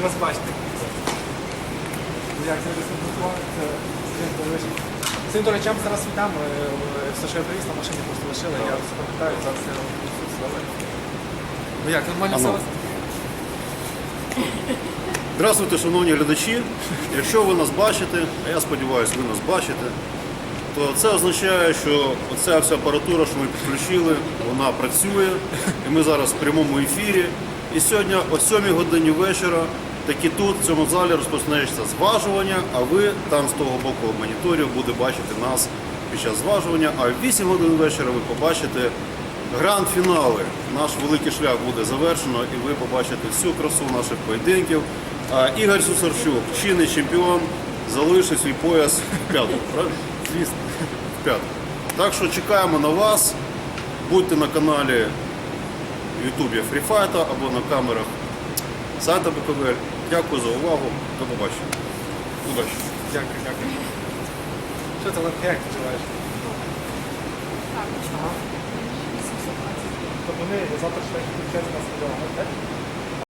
раді вас бачити. Ну, Як це Анатолійович, я вам зараз віддам. е, е, Все, що я привіз на машині, просто лишили. Я все пам'ятаю, зараз я слово. Ну як, нормально все? вас? Здравствуйте, шановні глядачі. Якщо ви нас бачите, а я сподіваюся, ви нас бачите, то це означає, що оця вся апаратура, що ми підключили, вона працює. І ми зараз в прямому ефірі. І сьогодні о 7 годині вечора таки тут, в цьому залі, розпочнеться зважування, а ви там з того боку моніторів буде бачити нас під час зважування. А в 8 годин вечора ви побачите гранд-фінали. Наш великий шлях буде завершено, і ви побачите всю красу наших поєдинків. А Ігор Сусарчук, чинний чемпіон, залишить свій пояс в п'ятому, правильно? Звісно. В п'ятому. Так що чекаємо на вас. Будьте на каналі в Ютубі Фріфайта або на камерах сайта БКВЛ. Дякую за увагу. До побачення. Удачі. Дякую, дякую. Що ти, як почуваєш? Ага. Тобто вони завтра ще включаються на стадіон, так?